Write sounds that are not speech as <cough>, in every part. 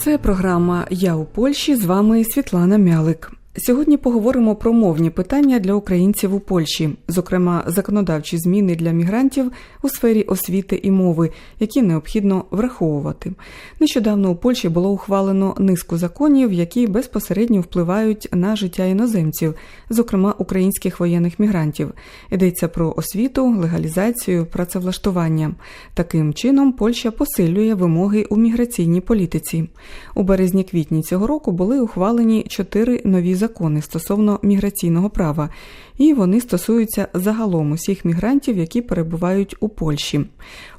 Це програма Я у Польщі. З вами Світлана Мялик. Сьогодні поговоримо про мовні питання для українців у Польщі, зокрема законодавчі зміни для мігрантів у сфері освіти і мови, які необхідно враховувати. Нещодавно у Польщі було ухвалено низку законів, які безпосередньо впливають на життя іноземців, зокрема українських воєнних мігрантів. Йдеться про освіту, легалізацію, працевлаштування. Таким чином Польща посилює вимоги у міграційній політиці. У березні-квітні цього року були ухвалені чотири нові закони стосовно міграційного права, і вони стосуються загалом усіх мігрантів, які перебувають у Польщі.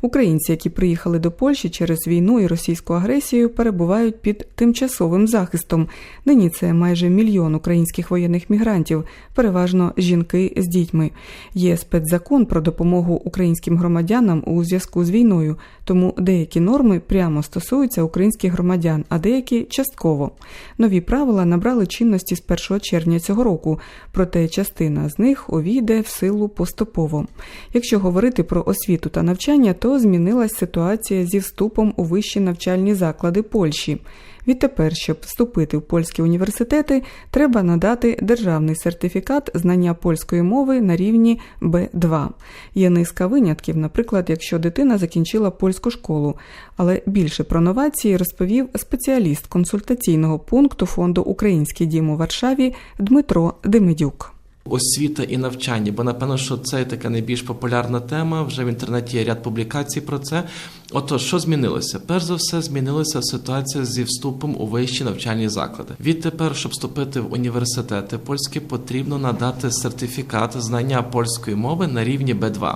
Українці, які приїхали до Польщі через війну і російську агресію, перебувають під тимчасовим захистом. Нині це майже мільйон українських воєнних мігрантів, переважно жінки з дітьми. Є спецзакон про допомогу українським громадянам у зв'язку з війною, тому деякі норми прямо стосуються українських громадян, а деякі частково. Нові правила набрали чинності з 1 червня цього року, проте частина з них увійде в силу поступово. Якщо говорити про освіту та навчання, то змінилась ситуація зі вступом у вищі навчальні заклади Польщі. Відтепер, щоб вступити в польські університети, треба надати державний сертифікат знання польської мови на рівні Б2. Є низка винятків, наприклад, якщо дитина закінчила польську школу. Але більше про новації розповів спеціаліст консультаційного пункту фонду Український дім у Варшаві Дмитро Демидюк. Освіта і навчання, бо напевно, що це така найбільш популярна тема. Вже в інтернеті є ряд публікацій про це. Отож, що змінилося? Перш за все, змінилася ситуація зі вступом у вищі навчальні заклади. Відтепер, щоб вступити в університети польські, потрібно надати сертифікат знання польської мови на рівні Б2.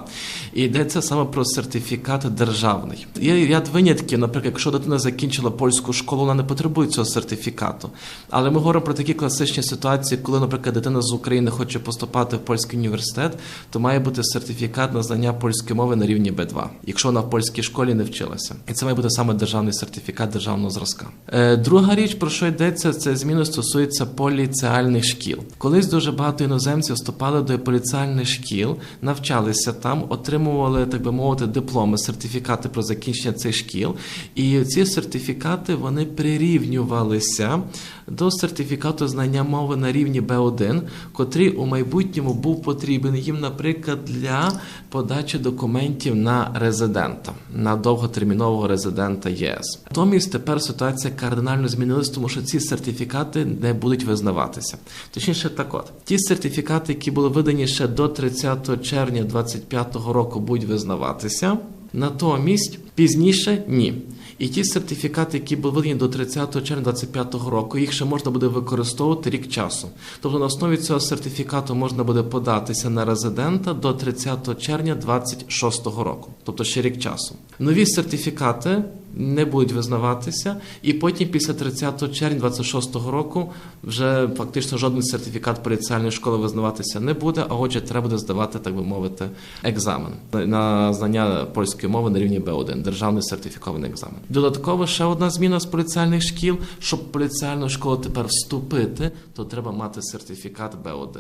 І йдеться саме про сертифікат державний. Є ряд винятків, наприклад, якщо дитина закінчила польську школу, вона не потребує цього сертифікату. Але ми говоримо про такі класичні ситуації, коли, наприклад, дитина з України хоче поступати в польський університет, то має бути сертифікат на знання польської мови на рівні Б2, якщо вона в польській школі не вчилася. І це має бути саме державний сертифікат державного зразка. Е, друга річ, про що йдеться, це зміни стосуються поліціальних шкіл. Колись дуже багато іноземців вступали до поліціальних шкіл, навчалися там, отримували, так би мовити, дипломи, сертифікати про закінчення цих шкіл. І ці сертифікати вони прирівнювалися до сертифікату знання мови на рівні Б1, котрий у майбутньому був потрібен їм, наприклад, для подачі документів на резидента, на довготермінового резидента ЄС. Натомість тепер ситуація кардинально змінилась, тому що ці сертифікати не будуть визнаватися. Точніше, так от ті сертифікати, які були видані ще до 30 червня 2025 року, будуть визнаватися. Натомість пізніше ні. І ті сертифікати, які були видані до 30 червня 2025 року, їх ще можна буде використовувати рік часу. Тобто на основі цього сертифікату можна буде податися на резидента до 30 червня 2026 року, тобто ще рік часу. Нові сертифікати не будуть визнаватися, і потім, після 30 червня 26 року, вже фактично жоден сертифікат поліціальної школи визнаватися не буде. А отже, треба буде здавати, так би мовити, екзамен на знання польської мови на рівні Б1, державний сертифікований екзамен. Додатково ще одна зміна з поліціальних шкіл. Щоб поліціальну школу тепер вступити, то треба мати сертифікат Б1.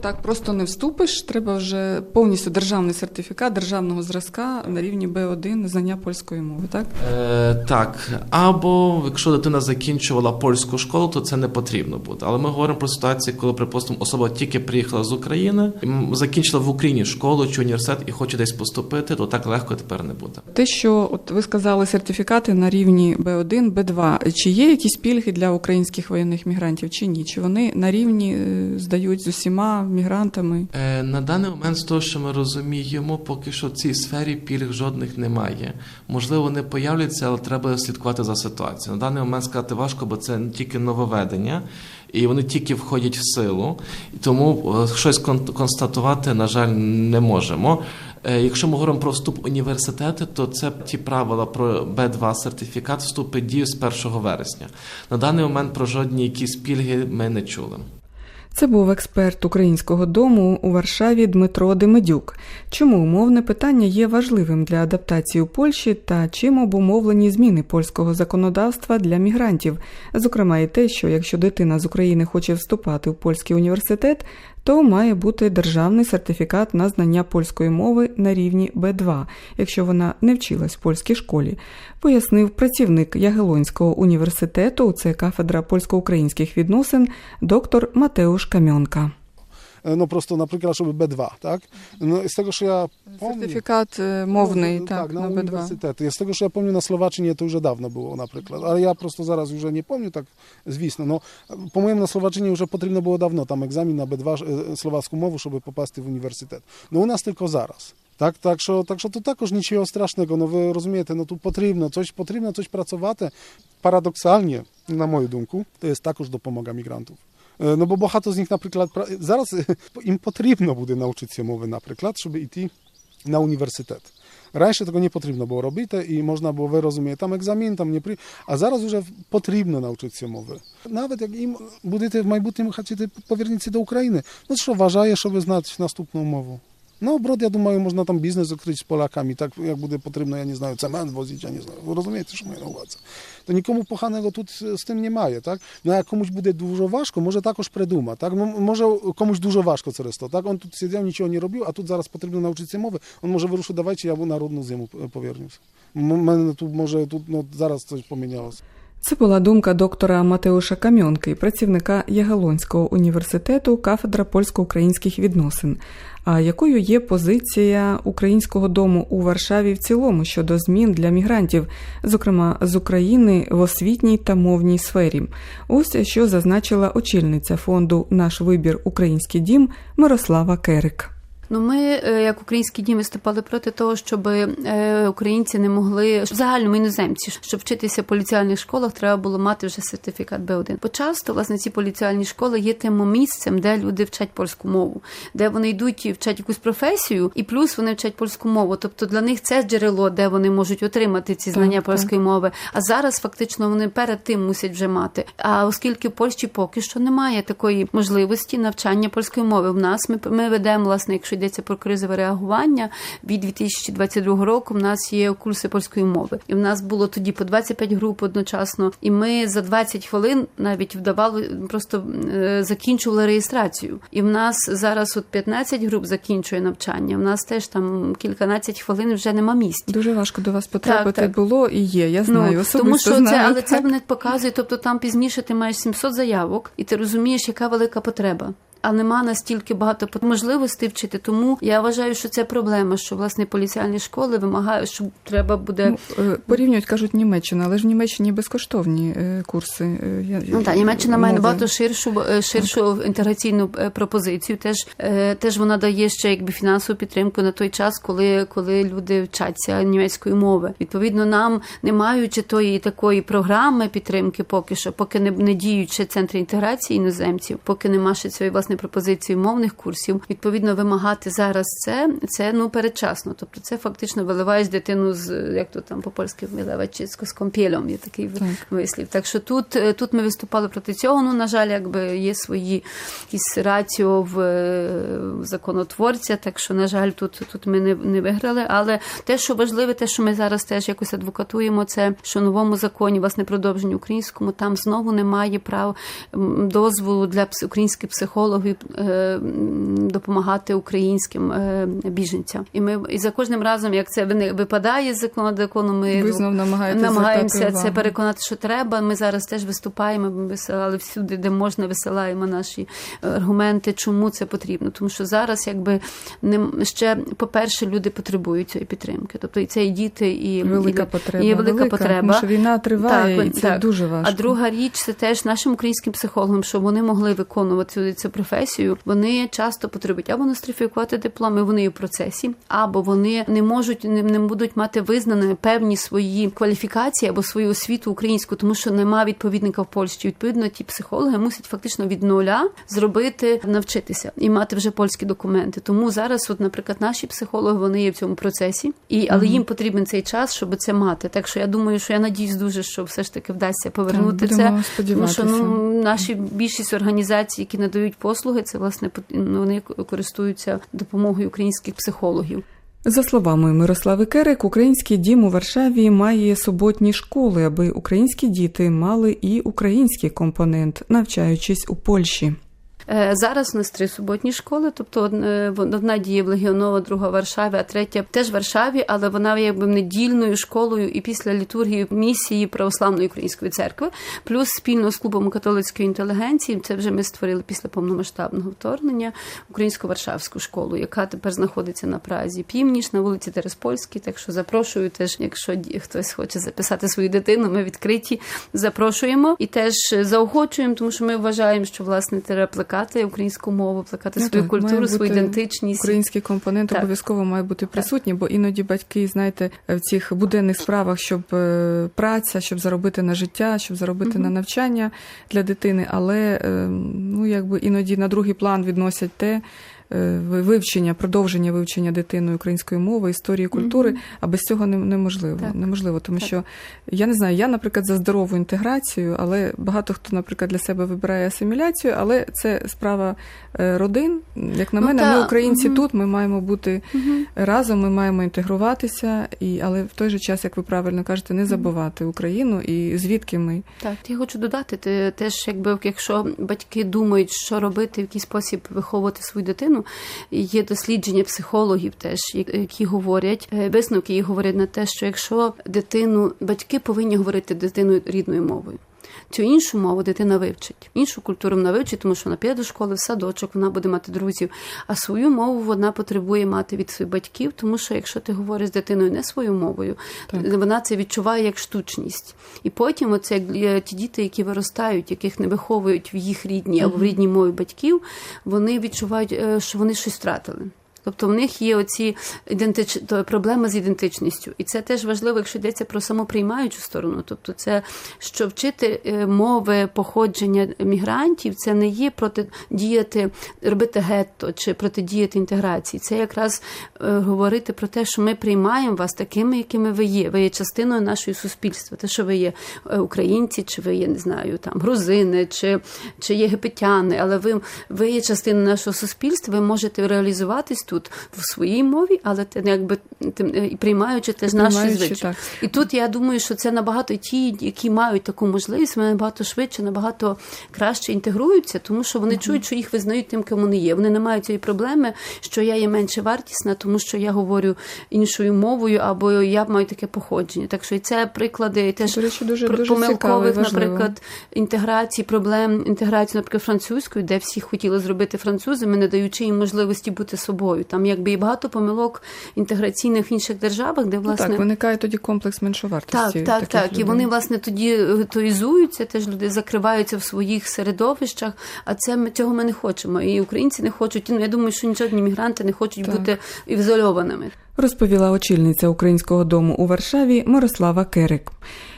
Так просто не вступиш, треба вже повністю державний сертифікат державного зразка на рівні Б1 знання польської мови, так? Е, так, або якщо дитина закінчувала польську школу, то це не потрібно буде. Але ми говоримо про ситуацію, коли, припустимо, особа тільки приїхала з України, закінчила в Україні школу чи університет і хоче десь поступити, то так легко тепер не буде. Те, що от ви сказали сертифікати на рівні Б1, Б2, чи є якісь пільги для українських воєнних мігрантів, чи ні? Чи вони на рівні е, здають з усіма мігрантами? Е, на даний момент, з того, що ми розуміємо, поки що в цій сфері пільг жодних немає. Можливо, вони появляться, але треба слідкувати за ситуацією. На даний момент сказати важко, бо це тільки нововведення, і вони тільки входять в силу, тому е, щось констатувати, на жаль, не можемо. Якщо ми говоримо про вступ в університети, то це ті правила про Б2 сертифікат вступить дію з 1 вересня. На даний момент про жодні якісь пільги ми не чули. Це був експерт українського дому у Варшаві Дмитро Демедюк. Чому умовне питання є важливим для адаптації у Польщі та чим обумовлені зміни польського законодавства для мігрантів? Зокрема, і те, що якщо дитина з України хоче вступати в польський університет, то має бути державний сертифікат на знання польської мови на рівні Б2, якщо вона не вчилась в польській школі, пояснив працівник Ягелонського університету, це кафедра польсько-українських відносин, доктор Матеуш Камьонка. no prosto na przykład, żeby B2, tak? No, z tego, że ja pomnę... Сертифікат е, мовний, No, так, na на Б2. uniwersytety. Z tego, że ja pomnę na Slowaczynie, to już dawno było na przykład, ale ja prosto zaraz już nie pomnę tak zwisno. No, po mojem na Slowaczynie już potrzebno było dawno tam egzamin na B2 e, słowacką mowę, żeby popaść w uniwersytet. No u nas tylko zaraz. Так, так що, так що тут також нічого страшного, ну ви розумієте, ну тут потрібно, coś потрібно, coś працювати. Парадоксальні, на мою думку, to jest також допомога мігрантів. Е, Ну, бо багато з них, наприклад, пра- зараз е, <laughs> їм потрібно буде навчитися мови, наприклад, щоб йти на університет. Раніше того не потрібно було робити, і можна було, ви розумієте, там екзамен, там не при... А зараз вже потрібно навчитися мови. Навіть як їм будете в майбутньому повернутися до України, ну що вважає, щоб знати наступну мову. No, obrot, ja думаю, można tam biznes odkryć z Polakami, tak jak będzie potrzebno, ja nie знаю, cement wozić, ja nie знаю. Ви розумієте, що на увазі? То нікому поганого тут з тим немає, так? Ну, а комусь буде дуже важко, може також придумати, так? Ну, може комусь дуже важко через то, так? Он тут сидів, нічого не робив, а тут зараз потрібно навчитися мови, він може вирушити, давайте я народну зиму повернуся. У мене тут, може, тут ну, зараз помінялося. Це була думка доктора Матеуша Кам'онки, працівника Ягелонського університету, кафедра польсько-українських відносин. А якою є позиція українського дому у Варшаві в цілому щодо змін для мігрантів, зокрема з України в освітній та мовній сфері? Ось що зазначила очільниця фонду Наш вибір Український дім Мирослава Керик. Ну, ми, е, як українські дім, виступали проти того, щоб е, українці не могли в загальному іноземці, щоб вчитися в поліціальних школах, треба було мати вже сертифікат Б1. Бо часто власне ці поліціальні школи є тим місцем, де люди вчать польську мову, де вони йдуть і вчать якусь професію, і плюс вони вчать польську мову. Тобто для них це джерело, де вони можуть отримати ці знання Так, польської мови. А зараз фактично вони перед тим мусять вже мати. А оскільки в Польщі поки що немає такої можливості навчання польської мови. В нас ми, ми ведемо, власне, якщо йдеться про кризове реагування від 2022 року. В нас є курси польської мови, і в нас було тоді по 25 груп одночасно. І ми за 20 хвилин навіть вдавало просто е, закінчували реєстрацію. І в нас зараз от 15 груп закінчує навчання. В нас теж там кільканадцять хвилин вже нема місць. Дуже важко до вас потрапити так. було і є. Я знаю, Ну, особисто тому що знаю. це, але це <laughs> так. не показує. Тобто там пізніше ти маєш 700 заявок, і ти розумієш, яка велика потреба. А нема настільки багато можливостей вчити. Тому я вважаю, що це проблема, що власне поліціальні школи вимагають, що треба буде. Ну, е, порівнюють, кажуть, Німеччина, але ж в Німеччині безкоштовні е, курси. е, я- Ну так, Німеччина має набагато ширшу ширшу інтеграційну е, пропозицію. Теж теж вона дає ще якби фінансову підтримку на той час, коли, коли люди вчаться німецької мови. Відповідно, нам не маючи тої такої програми підтримки, поки що, поки не, не ще центри інтеграції іноземців, поки нема ще цієї власне пропозиції мовних курсів. Відповідно, вимагати зараз це це ну передчасно. Тобто, це фактично виливаєш дитину з як то там по польськи виливають з компілем. Є такий Так. вислів. Так що тут, е, тут ми виступали проти цього. Ну, на жаль, якби є свої якісь раціо в е, законотворця. Так що, на жаль, тут, тут ми не, не виграли. Але те, що важливе, те, що ми зараз теж якось адвокатуємо, це що в новому законі, власне, продовженні українському, там знову немає прав дозволу для українських психологів е, допомагати українським е, біженцям. І ми і за кожним разом, як це випадає з закону закону, ми Ви знов намагаємося це увагу. переконати, що треба. Ми зараз теж виступаємо, ми висилали всюди, де можна, висилаємо наші аргументи, чому це потрібно. Тому що зараз, якби не ще, по-перше, люди потребують цієї підтримки. Тобто і це і діти, і Велика і, потреба. і є велика, велика, потреба. Тому що війна триває, Так, і це так. дуже важко. А друга річ це теж нашим українським психологам, щоб вони могли виконувати цю, цю професію. Вони часто потребують або нострифікувати дипломи, вони в процесі, або вони не можуть не, не будуть мати визнані певні свої кваліфікації або свою освіту українську, тому що нема відповідника в Польщі. Відповідно, ті психологи мусять фактично від нуля зробити навчитися і мати вже польські документи. Тому зараз, от, наприклад, наші психологи вони є в цьому процесі, і але їм потрібен цей час, щоб це мати. Так що я думаю, що я надіюсь дуже, що все ж таки вдасться повернути Так, це. Тому що ну наші більшість організацій, які надають послуги, це власне ну, вони користуються допомогою українських психологів. За словами Мирослави Керик, український дім у Варшаві має суботні школи, аби українські діти мали і український компонент, навчаючись у Польщі. Е, Зараз у нас три суботні школи, тобто е, одна діє в Легіонова, друга в Варшаві, а третя теж в Варшаві, але вона якби недільною школою і після літургії місії Православної української церкви, плюс спільно з клубом католицької інтелігенції. Це вже ми створили після повномасштабного вторгнення українську варшавську школу, яка тепер знаходиться на Празі Північ на вулиці Тереспольській. Так що запрошую теж, якщо хтось хоче записати свою дитину, ми відкриті запрошуємо і теж заохочуємо, тому що ми вважаємо, що власне треба плекати українську мову, плекати Ну, свою так, культуру, свою ідентичність. Український компонент Так. обов'язково має бути присутній, бо іноді батьки, знаєте, в цих буденних справах, щоб е, праця, щоб заробити на життя, щоб заробити на навчання для дитини, але е, ну якби іноді на другий план відносять те. Е, ви- Вивчення, продовження вивчення дитиною української мови, історії, культури, а без цього неможливо. Так. Неможливо, тому Так. що я не знаю, я, наприклад, за здорову інтеграцію, але багато хто, наприклад, для себе вибирає асиміляцію, але це справа е, родин. Як на Ну, мене, та, ми українці мгм. тут, ми маємо бути Мгм. разом, ми маємо інтегруватися, і але в той же час, як ви правильно кажете, не забувати Україну і звідки ми. Так, я хочу додати те- теж, якби якщо батьки думають, що робити, в який спосіб виховувати свою дитину, є дослідження психологів, теж які говорять е, висновки, і говорять на те, що якщо дитину батьки повинні говорити дитиною рідною мовою. Цю іншу мову дитина вивчить, іншу культуру вона вивчить, тому що вона піде до школи, в садочок, вона буде мати друзів. А свою мову вона потребує мати від своїх батьків, тому що якщо ти говориш з дитиною не своєю мовою, Так. вона це відчуває як штучність. І потім оце як е, ті діти, які виростають, яких не виховують в їх рідній або в рідній мові батьків, вони відчувають, е, що вони щось втратили. Тобто в них є оці ідентич... проблеми з ідентичністю, і це теж важливо, якщо йдеться про самоприймаючу сторону. Тобто, це що вчити е, мови походження мігрантів, це не є протидіяти, робити гетто чи протидіяти інтеграції. Це якраз е, говорити про те, що ми приймаємо вас такими, якими ви є. Ви є частиною нашого суспільства. Те, що ви є е, українці, чи ви є, не знаю, там грузини, чи, чи єгипетяни, але ви, ви є частиною нашого суспільства, ви можете реалізуватись тут в своїй мові, але те, якби тим, е, і приймаючи теж наші звичаї. І тут я думаю, що це набагато ті, які мають таку можливість, вони набагато швидше, набагато краще інтегруються, тому що вони чують, що їх визнають тим, ким вони є. Вони не мають цієї проблеми, що я є менше вартісна, тому що я говорю іншою мовою, або я маю таке походження. Так що і це приклади і теж речі, дуже- дуже помилкових, важливо. наприклад, інтеграції, проблем інтеграції, наприклад, французькою, де всі хотіли зробити французами, не даючи їм можливості бути собою. Там якби і багато помилок інтеграційних в інших державах, де Ну, власне так, виникає тоді комплекс меншовартості. так, так, так. І вони власне тоді гетоїзуються, теж люди закриваються в своїх середовищах. А це ми цього ми не хочемо. І українці не хочуть. Ну я думаю, що жодні мігранти не хочуть Так. бути ізольованими. розповіла очільниця українського дому у Варшаві Мирослава Керик.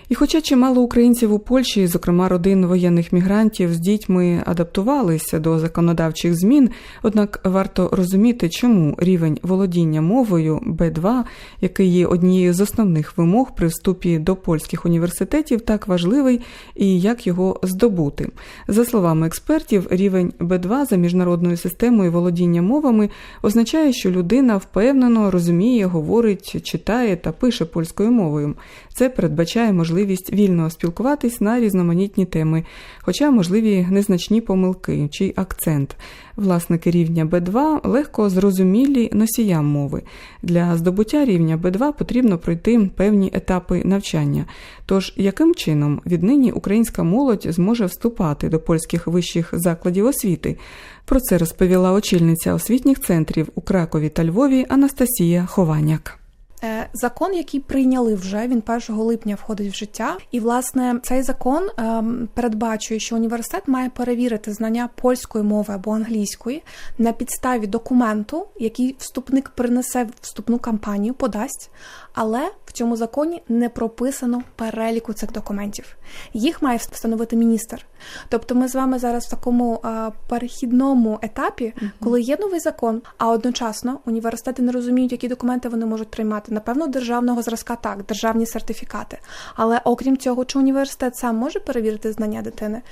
І хоча чимало українців у Польщі, зокрема родин воєнних мігрантів з дітьми, адаптувалися до законодавчих змін, однак варто розуміти, чому рівень володіння мовою Б2, який є однією з основних вимог при вступі до польських університетів, так важливий і як його здобути. За словами експертів, рівень Б2 за міжнародною системою володіння мовами означає, що людина впевнено розуміє, говорить, читає та пише польською мовою. Це передбачає можливість вільно спілкуватись на різноманітні теми, хоча можливі незначні помилки чи акцент. Власники рівня Б2 легко зрозумілі носіям мови. Для здобуття рівня Б2 потрібно пройти певні етапи навчання. Тож, яким чином віднині українська молодь зможе вступати до польських вищих закладів освіти? Про це розповіла очільниця освітніх центрів у Кракові та Львові Анастасія Хованяк. Е, Закон, який прийняли вже, він 1 липня входить в життя. І власне цей закон ем, передбачує, що університет має перевірити знання польської мови або англійської на підставі документу, який вступник принесе в вступну кампанію, подасть. Але в цьому законі не прописано переліку цих документів. Їх має встановити міністр. Тобто, ми з вами зараз в такому е, перехідному етапі, коли є новий закон, а одночасно університети не розуміють, які документи вони можуть приймати. Напевно, державного зразка так, державні сертифікати. Але окрім цього, чи університет сам може перевірити знання дитини?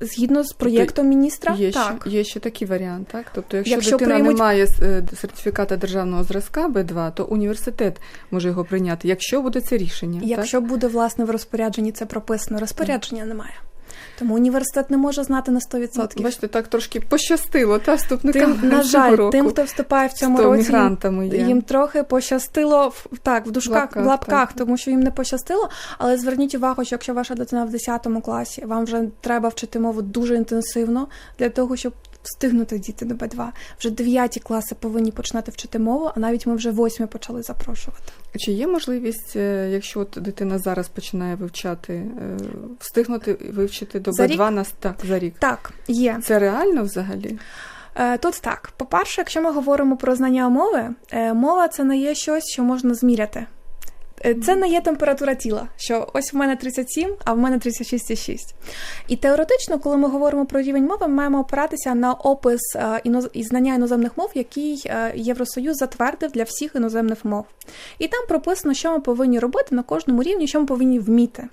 Згідно з проєктом міністра, Є так. ще, є ще такий варіант, так? Тобто, якщо, Якщо дитина приймуть- не має е, сертифіката державного зразка Б2, то університет може його прийняти, якщо буде це рішення. Якщо буде власне в розпорядженні це прописано, розпорядження немає. Тому університет не може знати на 100%. Бачите, так трошки пощастило, та вступникам Тим, на жаль, року. тим, хто вступає в цьому році, є. їм трохи пощастило в так, в дужках, лапках, в лапках, так. тому що їм не пощастило. Але зверніть увагу, що якщо ваша дитина в 10 класі, вам вже треба вчити мову дуже інтенсивно для того, щоб встигнути діти до Б2. Вже 9 класи повинні починати вчити мову, а навіть ми вже 8 почали запрошувати. Чи є можливість, е, якщо от дитина зараз починає вивчати, е, встигнути вивчити до За рік? Б2 на так, за рік? Так, є. Це реально взагалі? Е, Тут так. По-перше, якщо ми говоримо про знання мови, мова це не є щось, що можна зміряти. Е, Це не є температура тіла, що ось в мене 37, а в мене 36,6. І теоретично, коли ми говоримо про рівень мови, ми маємо опиратися на опис е, і знання іноземних мов, який е, Євросоюз затвердив для всіх іноземних мов. І там прописано, що ми повинні робити на кожному рівні, що ми повинні вміти.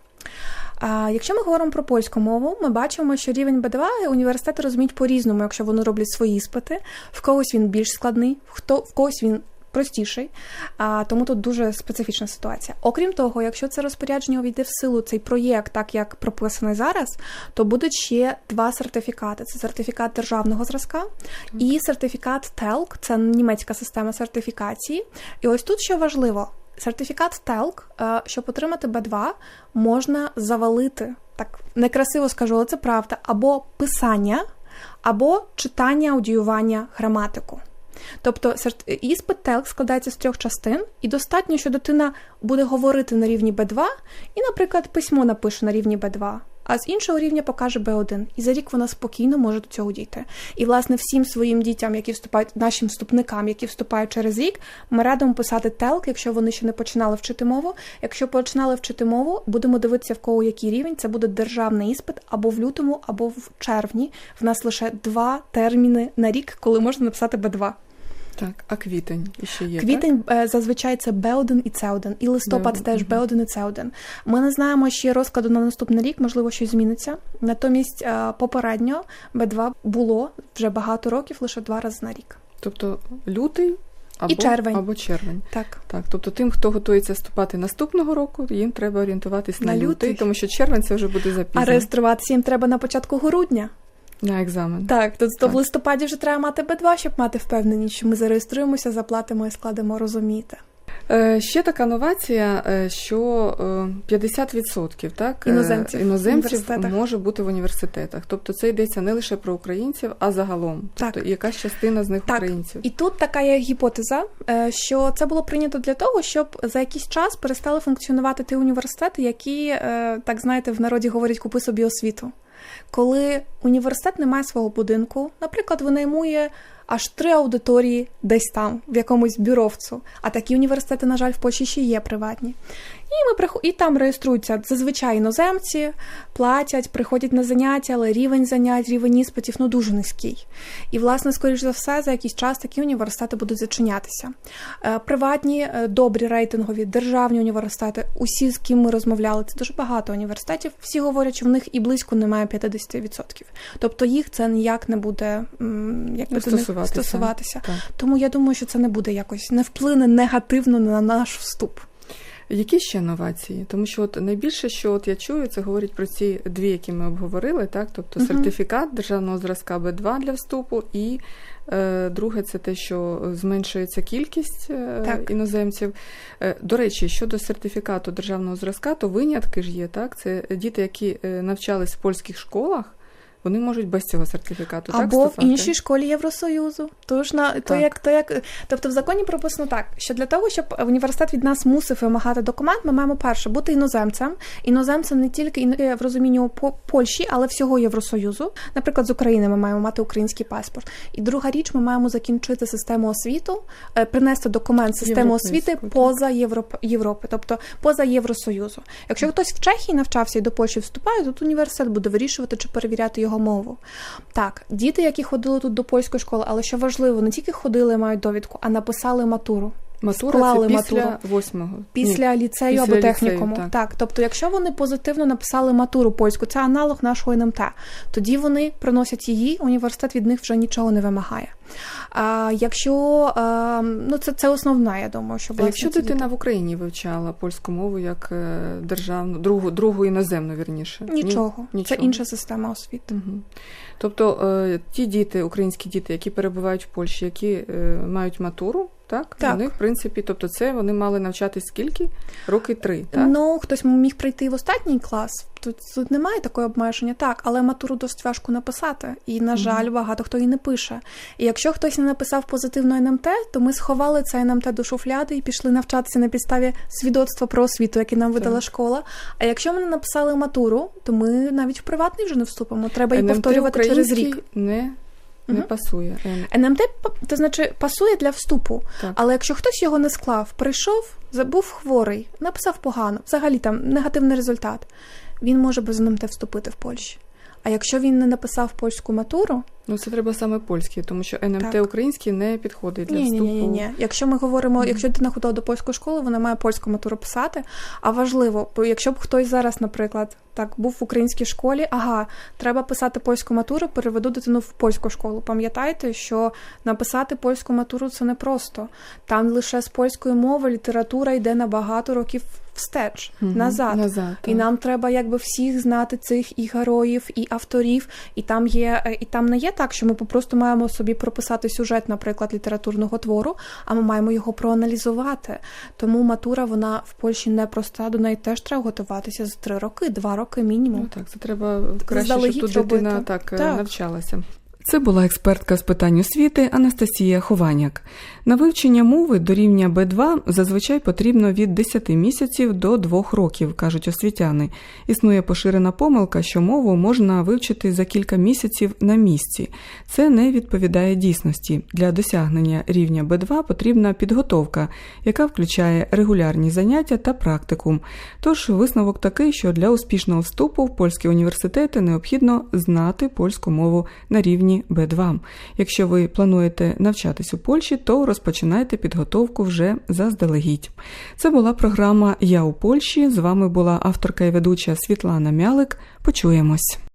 Якщо ми говоримо про польську мову, ми бачимо, що рівень Б2 університети розуміють по-різному, якщо вони роблять свої іспити. В когось він більш складний, в когось він простіший. А тому тут дуже специфічна ситуація. Окрім того, якщо це розпорядження увійде в силу цей проєкт, так як прописаний зараз, то будуть ще два сертифікати: це сертифікат державного зразка і сертифікат TELC, це німецька система сертифікації. І ось тут що важливо. Сертифікат е, щоб отримати Б2, можна завалити, так некрасиво скажу, але це правда, або писання, або читання, аудіювання, граматику. Тобто іспит TELC складається з трьох частин, і достатньо, що дитина буде говорити на рівні Б2 і, наприклад, письмо напише на рівні Б2, а з іншого рівня покаже Б1. І за рік вона спокійно може до цього дійти. І, власне, всім своїм дітям, які вступають, нашим вступникам, які вступають через рік, ми радимо писати TELC, якщо вони ще не починали вчити мову. Якщо починали вчити мову, будемо дивитися, в кого який рівень. Це буде державний іспит або в лютому, або в червні. В нас лише два терміни на рік, коли можна написати Б2. Так, а квітень ще є. Квітень е, зазвичай це Б1 і С1, і листопад Б1, теж мгм. Б1 і С1. Ми не знаємо ще розкладу на наступний рік, можливо, щось зміниться. Натомість е, попередньо Б2 було вже багато років, лише два рази на рік. Тобто лютий або, червень. або червень. Так. Так, тобто тим, хто готується вступати наступного року, їм треба орієнтуватись на, На лютий, лютий. тому що червень це вже буде А реєструватися їм треба на початку грудня. На екзамен. Так, то, то в листопаді вже треба мати Б2, щоб мати впевненість, що ми зареєструємося, заплатимо і складемо, розумієте. Е, ще така новація, е, що е, 50% так, е, Іноземців іноземців може бути в університетах. Тобто це йдеться не лише про українців, а загалом. Так. Тобто якась частина з них Так. українців. І тут така є гіпотеза, е, що це було прийнято для того, щоб за якийсь час перестали функціонувати ті університети, які, е, так знаєте, в народі говорять купи собі освіту. Коли університет не має свого будинку, наприклад, винаймує аж три аудиторії десь там, в якомусь бюровцу. А такі університети, на жаль, в Польщі ще є приватні. І ми приход... і там реєструються зазвичай іноземці, платять, приходять на заняття, але рівень занять, рівень іспитів ну дуже низький. І, власне, скоріш за все, за якийсь час такі університети будуть зачинятися. Е, Приватні, е, добрі рейтингові, державні університети, усі, з ким ми розмовляли, це дуже багато університетів. Всі говорять, що в них і близько немає 50%. Тобто їх це ніяк не буде як би стосуватися. стосуватися. Так. Тому я думаю, що це не буде якось не вплине негативно на наш вступ. Які ще новації? Тому що от найбільше, що от я чую, це говорять про ці дві, які ми обговорили, так? Тобто сертифікат державного зразка Б2 для вступу, і е, друге, це те, що зменшується кількість е, Так. іноземців. Е, до речі, щодо сертифікату державного зразка, то винятки ж є, так? Це діти, які е, навчались в польських школах. Вони можуть без цього сертифікату так, Або в іншій школі Євросоюзу. Тож на то Так. як то як тобто в законі прописано так, що для того, щоб університет від нас мусив вимагати документ, ми маємо перше бути іноземцем. Іноземцем не тільки ін- в розумінні по Польщі, але всього Євросоюзу. Наприклад, з України ми маємо мати український паспорт. І друга річ, ми маємо закінчити систему освіту, е, принести документ системи освіти поза Європ... Європи, тобто поза Євросоюзу. Якщо хтось в Чехії навчався і до Польщі вступає, то тут університет буде вирішувати, чи перевіряти його мову. Так, діти, які ходили тут до польської школи, але що важливо, не тільки ходили мають довідку, а написали матуру. Матура склали це після матуру. восьмого. Після Ні. ліцею після або ліцею, так. так, тобто, якщо вони позитивно написали матуру польську, це аналог нашого НМТ, тоді вони приносять її, університет від них вже нічого не вимагає. А якщо а, ну це, це основна, я думаю, що А власне якщо дитина діти- в Україні вивчала польську мову як е, державну, другу, другу іноземну, вірніше? Ні? нічого, це інша система освіти. Угу. Тобто е, ті діти, українські діти, які перебувають в Польщі, які е, мають матуру, так? Так. Вони, в принципі, тобто це вони мали навчатись скільки? Роки три, так? Ну, хтось міг прийти в останній клас. Тут, тут немає такої обмеження, так, але матуру досить важко написати. І, на жаль, багато хто і не пише. І якщо хтось не написав позитивно НМТ, то ми сховали це НМТ до шуфляди і пішли навчатися на підставі свідоцтва про освіту, яке нам видала Так. школа. А якщо ми не написали матуру, то ми навіть в приватний вже не вступимо. Треба НМТ повторювати через рік. Не, не пасує. НМТ то значить пасує для вступу. Так. Але якщо хтось його не склав, прийшов, забув хворий, написав погано, взагалі там негативний результат, він може без НМТ вступити в Польщі. А якщо він не написав польську матуру, Ну, це треба саме польський, тому що НМТ Так. український не підходить для ні, вступу. ні, ні, ні. Якщо ми говоримо, якщо дитина ходила до польської школи, вона має польську матуру писати. А важливо, бо якщо б хтось зараз, наприклад, так був в українській школі, ага, треба писати польську матуру, переведу дитину в польську школу. Пам'ятайте, що написати польську матуру це не просто. Там лише з польської мови література йде на багато років встеч, Мгм. назад. Назад, І нам треба якби всіх знати цих і героїв, і авторів. І там є, е, і там не є так, що ми просто маємо собі прописати сюжет, наприклад, літературного твору, а ми маємо його проаналізувати. Тому матура вона в Польщі непроста, до неї теж треба готуватися з три роки, два роки мінімум. Ну так, це треба краще, щоб тут дитина робити. так, е, Так. навчалася. Це була експертка з питань освіти Анастасія Хованяк. На вивчення мови до рівня Б2 зазвичай потрібно від 10 місяців до 2 років, кажуть освітяни. Існує поширена помилка, що мову можна вивчити за кілька місяців на місці. Це не відповідає дійсності. Для досягнення рівня Б2 потрібна підготовка, яка включає регулярні заняття та практикум. Тож висновок такий, що для успішного вступу в польські університети необхідно знати польську мову на рівні Б2. Якщо ви плануєте навчатись у Польщі, то розпочинайте підготовку вже заздалегідь. Це була програма Я у Польщі. З вами була авторка і ведуча Світлана Мялик. Почуємось.